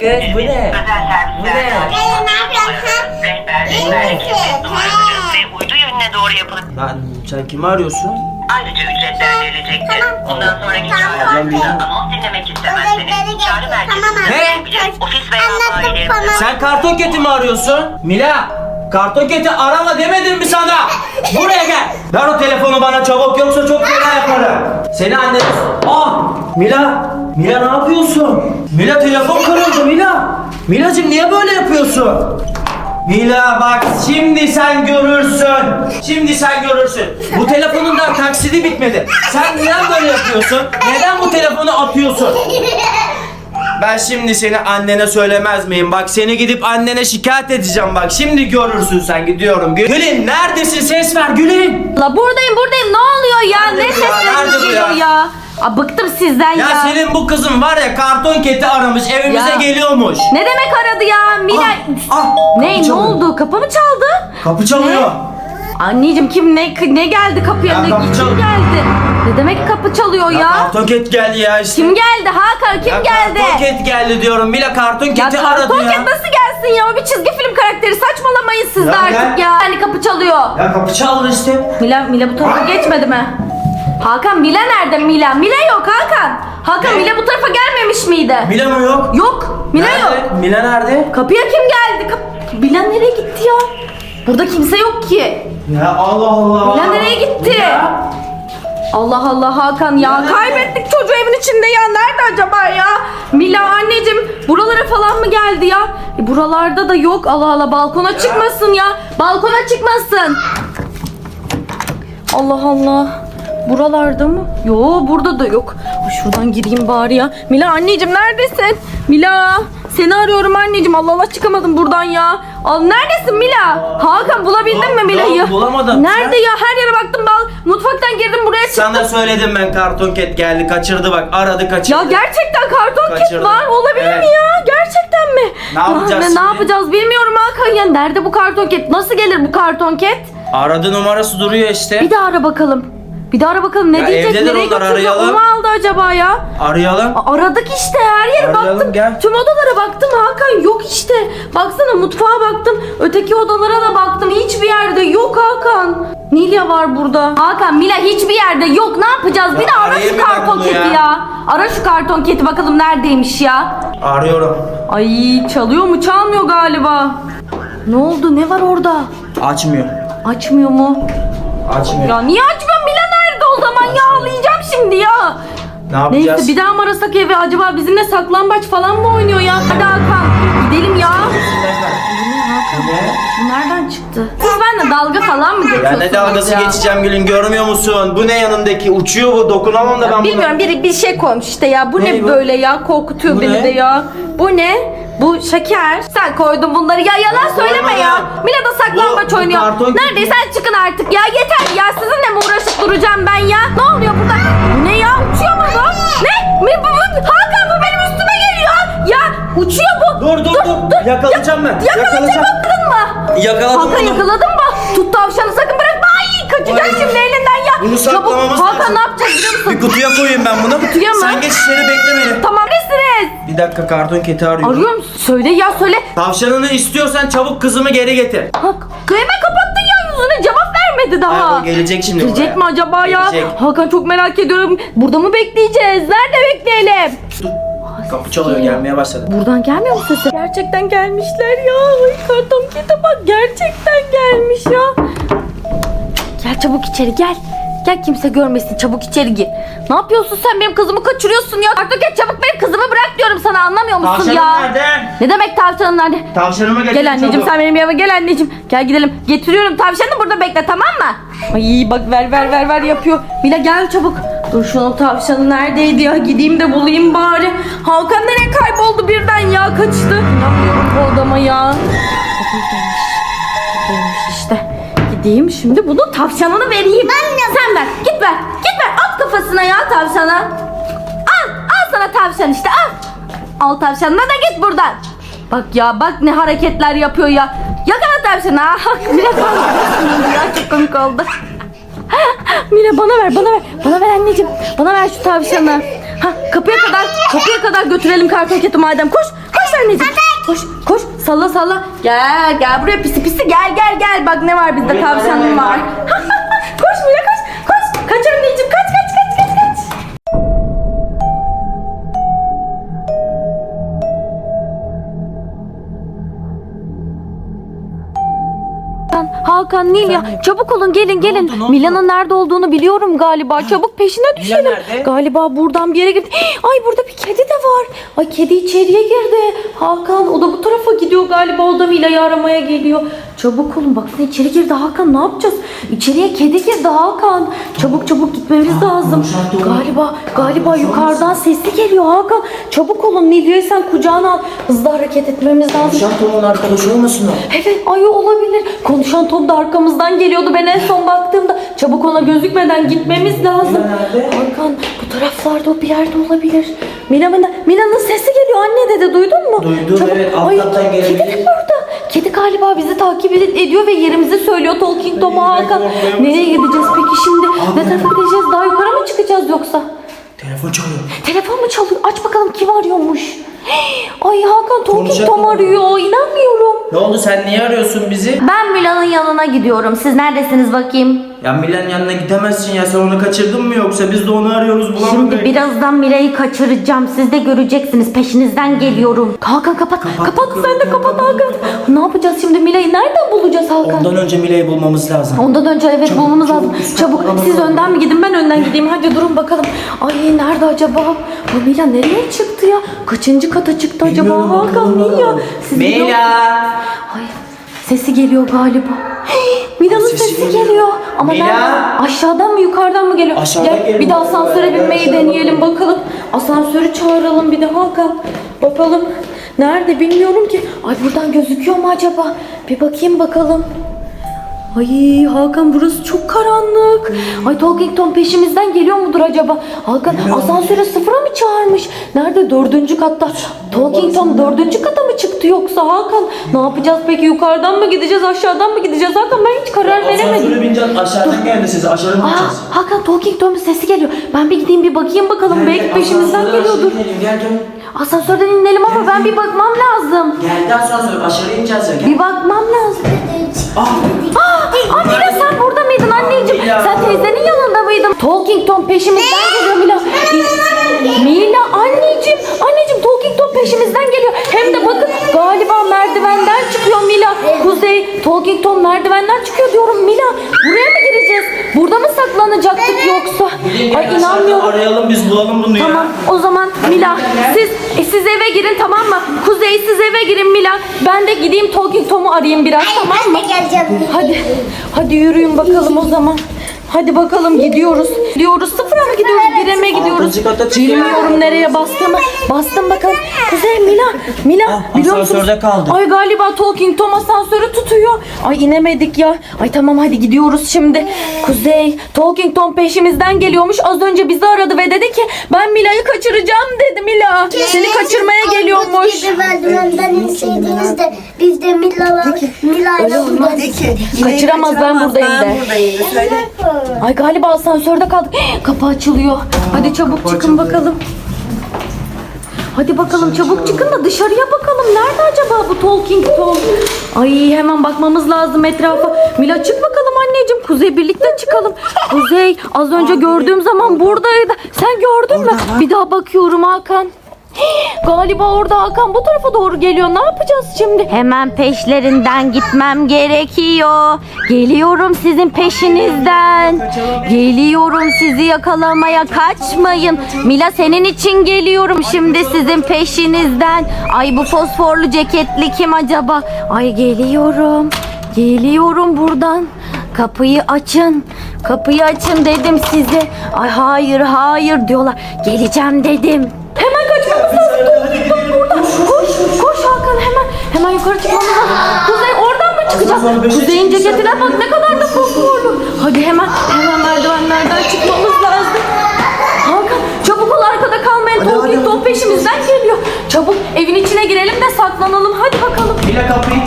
Kız bu ne? Bu ne? Ne yapıyorsun? Rehberlik, ve uydu yönüne doğru yapılıp Lan sen kimi arıyorsun? ayrıca ücretler verilecektir. Bundan sonraki çağrılarda anons dinlemek istemezseniz çağrı merkezine Ne? ofis veya Anlattım bayilerimize bana. Sen karton keti mi arıyorsun? Mila! Karton keti arama demedim mi sana? Buraya gel. Ver o telefonu bana çabuk yoksa çok fena yaparım. Seni annen... Ah! Mila! Mila ne yapıyorsun? Mila telefon kırıldı Mila. Milacığım niye böyle yapıyorsun? Mila bak şimdi sen görürsün. Şimdi sen görürsün. Bu telefonun da taksidi bitmedi. Sen neden böyle yapıyorsun? Neden bu telefonu atıyorsun? Ben şimdi seni annene söylemez miyim? Bak seni gidip annene şikayet edeceğim bak. Şimdi görürsün sen gidiyorum. Gül- Gülün neredesin? Ses ver Gülün. La buradayım buradayım ne oluyor ya? Nerede ne bu ya? Nerede sesleriniz bu geliyor ya? ya? Aa, bıktım sizden ya. Ya senin bu kızın var ya karton keti aramış evimize Ya. geliyormuş. Ne demek aradı ya? Mila... Ah, ah, ne kapı ne çalıyor. oldu? Kapı mı çaldı? Kapı çalıyor. Anneciğim kim ne ne geldi kapıya? Ya ne kapı kim çal- geldi? Ne demek kapı çalıyor ya? Ya karton ket geldi ya işte. Kim geldi Hakan? Kim Ya geldi? Karton ket geldi diyorum. Mila karton Ya aradı ya. ket nasıl gelsin ya? O bir çizgi film karakteri. Saçmalamayın siz de Ya artık gel. ya. Hani kapı çalıyor. Ya kapı çaldı işte. Mila, Mila bu tarafa geçmedi mi? Hakan Mila nerede Mila? Mila yok Hakan. Hakan Ne? Mila bu tarafa gelmemiş miydi? Mila mı yok? Yok. Mila Nerede? yok. Mila nerede? Kapıya kim geldi? Kap- Mila nereye gitti ya? Burada kimse yok ki. Ya Allah Allah. Mila nereye gitti? Ya. Allah Allah Hakan ya. Kaybettik çocuğu evin içinde ya. Nerede acaba ya? Mila anneciğim buralara falan mı geldi ya? E, buralarda da yok. Allah Allah balkona çıkmasın ya. Balkona çıkmasın. Allah Allah. Buralarda mı? Yo burada da yok. Ay, şuradan gireyim bari ya. Mila anneciğim neredesin? Mila seni arıyorum anneciğim. Allah Allah çıkamadım buradan ya. Al neredesin Mila? Hakan bulabildin mi Mila'yı? Yok, bulamadım. Nerede ya? Her yere baktım. Bal mutfaktan girdim. Sana söyledim ben karton ket geldi kaçırdı bak aradı kaçırdı. Ya gerçekten karton Kaçırdım. var. Olabilir Evet. mi ya? Gerçekten mi? Ne yapacağız Ya, ne, şimdi? ne yapacağız bilmiyorum Hakan ya. Nerede bu karton kit? Nasıl gelir bu karton kit? Aradı numarası duruyor işte. Bir daha ara bakalım. Bir daha ara bakalım. Ne Ya diyecek? evdeler Nereye onlar, götürecek? arayalım. O mu aldı acaba ya? Arayalım. A- Aradık işte her yere Arayalım, baktım. gel. Tüm odalara baktım Hakan yok işte. Baksana mutfağa baktım. Öteki odalara da baktım. Hiçbir yerde yok Hakan. Nilya var burada. Hakan Mila hiçbir yerde yok. Ne yapacağız? Ya bir de ara arayayım şu bir ben karton bunu keti ya. ya. Ara şu karton keti bakalım neredeymiş ya. Arıyorum. Ay çalıyor mu? Çalmıyor galiba. Ne oldu? Ne var orada? Açmıyor. Açmıyor mu? Açmıyor. Ya niye açmıyor? Şimdi ya. ne yapacağız? Neyse bir daha mı arasak evi acaba bizimle saklambaç falan mı oynuyor ya? Hadi Hakan gidelim ya. Bu nereden çıktı? Siz benimle dalga falan mı Ya geçiyorsunuz ne dalgası ya? geçeceğim Gülün görmüyor musun? Bu ne yanındaki? Uçuyor bu dokunamam da ben buna. Bilmiyorum biri bir şey koymuş işte ya. Bu ne, Ne bu? böyle ya? Korkutuyor Bu beni ne? de ya. Bu ne? Bu şeker. Sen koydun bunları. Ya yalan söyleme koymadım. ya. Mila da saklambaç Bu- bu oynuyor. karton- Neredeyse çıkın artık ya. Yeter ya. Sizinle mi uğraşıp duracağım ben ya? Ne Yakalayacağım ben. Yakalayacağım. Yakaladın mı? Yakaladım Hakan bunu. yakaladın mı? Tut tavşanı sakın bırakma. Ay kaçacak Ay. şimdi elinden ya. Bunu saklamamız Çabuk. Hakan lazım. ne yapacağız biliyor musun? Bir kutuya koyayım ben bunu. Kutuya mı? Sen geç içeri bekle beni. Tamam nesiniz? Bir dakika karton keti arıyorum. Arıyor musun? Söyle ya söyle. Tavşanını istiyorsan çabuk kızımı geri getir. Bak hemen kapattın ya yüzüne cevap vermedi daha. Ay, o gelecek şimdi Gelecek buraya. mi acaba ya? Gelecek. Hakan çok merak ediyorum. Burada mı bekleyeceğiz? Nerede bekleyelim? Kapı çalıyor gelmeye başladı. Buradan gelmiyor mu sesi? Gerçekten gelmişler ya. Ay karton kete bak gerçekten gelmiş ya. Gel çabuk içeri gel. Gel kimse görmesin çabuk içeri gir. Ne yapıyorsun sen benim kızımı kaçırıyorsun ya. Karton ket çabuk benim kızımı bırak diyorum sana anlamıyor musun Tavşanım ya? nerede? Ne demek tavşanın nerede? Tavşanımı getir Gel anneciğim çabuk. sen benim yanıma gel anneciğim. Gel gidelim. Getiriyorum tavşanı burada bekle tamam mı? Ay bak ver ver ver ver yapıyor. Mila gel çabuk. Dur şunun tavşanı neredeydi ya? Gideyim de bulayım bari. Hakan nereye kayboldu birden ya? Kaçtı. İnanmıyorum bu adama ya. Buradaymış. Buradaymış işte. Gideyim şimdi bunun tavşanını vereyim. Sen ver. Git ver. Git ver. At kafasına ya tavşana. Al. Al sana tavşan işte al. Al tavşanına da git buradan. Bak ya bak ne hareketler yapıyor ya. Yakala tavşanı ha. Mila kalmasın ya çok komik oldu. Mila bana ver bana ver. Bana ver anneciğim. Bana ver şu tavşanı. Ha kapıya kadar kapıya kadar götürelim karton keti madem. Koş. Koş anneciğim. Koş koş salla salla. Gel gel buraya pisi pisi gel gel gel. Bak ne var bizde tavşanım var. koş Mila koş koş. Kaç anneciğim Hakan, Nilya çabuk olun gelin gelin. oldu, ne oldu? Mila'nın nerede olduğunu biliyorum galiba. Çabuk peşine düşelim. nerede? Galiba buradan bir yere girdi. Ay burada bir kedi de var. Ay kedi içeriye girdi. Hakan o da bu tarafa gidiyor galiba. O da Mila'yı aramaya geliyor. Çabuk olun baksana içeri girdi Hakan ne yapacağız? İçeriye kedi girdi Hakan. Çabuk çabuk gitmemiz lazım. konuşan. Galiba galiba yukarıdan sesli geliyor Hakan. Çabuk olun Nilya'yı sen kucağına al. Hızlı hareket etmemiz lazım. Şan Tom'un arkadaşı olmasın o? Evet ay olabilir. Konuşan Tom da arkamızdan geliyordu. Ben en son baktığımda çabuk ona gözükmeden gitmemiz lazım. Nerede? Hakan bu taraflarda o bir yerde olabilir. Mila Mila Mila'nın sesi geliyor anne dedi duydun mu? Duydum, evet, alt Ay, kattan Kedi gelebilir. de burada. Galiba bizi takip ed- ediyor ve yerimizi söylüyor Talking Tom'a ben Hakan. korkuyorum. Nereye gideceğiz peki şimdi? Ne tarafa gideceğiz? Daha yukarı mı çıkacağız yoksa? Telefon çalıyor. Telefon mu çalıyor? Aç bakalım kim arıyormuş? Ay Hakan Konuşacak Tom mı? arıyor. İnanmıyorum. Ne oldu sen niye arıyorsun bizi? Ben Mila'nın yanına gidiyorum. Siz neredesiniz bakayım? Ya Milan yanına gidemezsin ya sen onu kaçırdın mı yoksa biz de onu arıyoruz bulamadık. Şimdi birazdan Mila'yı kaçıracağım. Siz de göreceksiniz. Peşinizden geliyorum. Hakan kapat. Kapat, Kapat, sen de kapat Hakan. Ne yapacağız şimdi Mila'yı? Nereden bulacağız Hakan? Ondan önce Mila'yı bulmamız lazım. Ondan önce evet Çabuk, bulmamız çabuk, lazım. biz Çabuk saklanalım siz önden mi gidin ben önden gideyim. Hadi durun bakalım. Ay nerede acaba? Bu Mila nereye çıktı ya? Kaçıncı kata çıktı acaba? Bilmiyorum, Hakan bakalım, Mila. bakalım. Siz biliyor musunuz? Ay sesi geliyor galiba. Mila'nın Sesi sesi, geliyor. geliyor. Ama Mila! nereden? Aşağıdan mı yukarıdan mı geliyor? Aşağıdan Gel geliyor. bir de asansöre binmeyi gel, deneyelim bakalım. Asansörü çağıralım bir de Hakan. Bakalım. Nerede bilmiyorum ki. Ay buradan gözüküyor mu acaba? Bir bakayım bakalım. Ay Hakan burası çok karanlık. Ay Talking Tom peşimizden geliyor mudur acaba? Hakan asansöre sıfıra mı çağırmış? Nerede? Dördüncü katta. Talking Tom dördüncü kata mı çıktı yoksa Hakan? Ne yapacağız peki? Yukarıdan mı gideceğiz? Aşağıdan mı gideceğiz? Hakan ben hiç karar veremedim. Asansöre bineceğiz aşağıdan geldi size aşağıdan Aa, gideceğiz. Hakan Talking Tom'un sesi geliyor. Ben bir gideyim bir bakayım bakalım. Belki peşimizden geliyordur. Gel gel. Asansörden inelim ama ben bir bakmam lazım. Geldi asansör aşağı ineceğiz ya gel. Bir bakmam lazım. Ah Aa, Mila sen burada mıydın anneciğim? Mila. Sen teyzenin yanında mıydın? Talking Tom peşimizden geliyor Mila. Mila anneciğim, anneciğim Talking Tom peşimizden geliyor. Hem de bakın galiba merdivenden çıkıyor Mila. Kuzey, Talking Tom merdivenden çıkıyor diyorum Mila. Buraya mı gireceğiz? Burada mı saklanacaktık yoksa? Bilin Ay inanmıyorum. Arayalım biz bulalım bunu Tamam ya. o zaman Mila siz e, siz eve girin tamam mı? Kuzey siz eve girin Mila. Ben de gideyim Talking Tom'u arayayım biraz tamam mı? Ben de geleceğim. Hadi. Hadi yürüyün bakalım o zaman. Hadi bakalım gidiyoruz. Gidiyoruz. Sıfıra mı gidiyoruz? Bire mi gidiyoruz? Bilmiyorum nereye bastığımı. Bastım bakalım. Kuzey Mila. Mila Ah, biliyor musunuz? asansörde kaldık. Ay galiba Talking Tom asansörü tutuyor. Ay inemedik ya. Ay tamam hadi gidiyoruz şimdi. Kuzey Talking Tom peşimizden geliyormuş. Az önce bizi aradı ve dedi ki ben Mila'yı kaçıracağım dedi Mila. Seni kaçırmaya geliyormuş. Gibi merdivenden inseydiniz de biz de Mila'la Mila'yla burada. Kaçıramaz ben buradayım de. buradayım. Söyle. Ay galiba asansörde kaldık. Kapı açılıyor. Hadi çabuk çıkın bakalım. Hadi bakalım çabuk çıkın da dışarıya bakalım. Nerede acaba bu Talking Tom? Ay hemen bakmamız lazım etrafa. Mila çık bakalım anneciğim. Kuzey birlikte çıkalım. Kuzey az önce gördüğüm zaman buradaydı. Sen gördün mü? Bir daha bakıyorum Hakan. Galiba orada Hakan bu tarafa doğru geliyor. Ne yapacağız şimdi? Hemen peşlerinden gitmem gerekiyor. Geliyorum sizin peşinizden. Geliyorum sizi yakalamaya. Kaçmayın. Mila senin için geliyorum şimdi sizin peşinizden. Ay bu fosforlu ceketli kim acaba? Ay geliyorum. Geliyorum buradan. Kapıyı açın. Kapıyı açın dedim size. Ay hayır hayır diyorlar. Geleceğim dedim. Lazım. Burada. Koş, koş Hakan hemen. Hemen yukarı çıkmamız lazım. Kuzey oradan mı çıkacağız? Asansör beşe Kuzey'in ceketine bak ne kadar da fosforlu. Hadi hemen hemen merdivenlerden çıkmamız lazım. Hakan çabuk ol arkada kalmayın. Talking Tom peşimizden geliyor. Çabuk evin içine girelim de saklanalım. Hadi bakalım. Mila kapıyı